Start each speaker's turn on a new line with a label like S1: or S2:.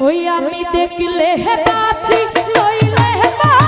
S1: ওই আমি দেখলে হে বাঁচি নইলে হে বাঁচি।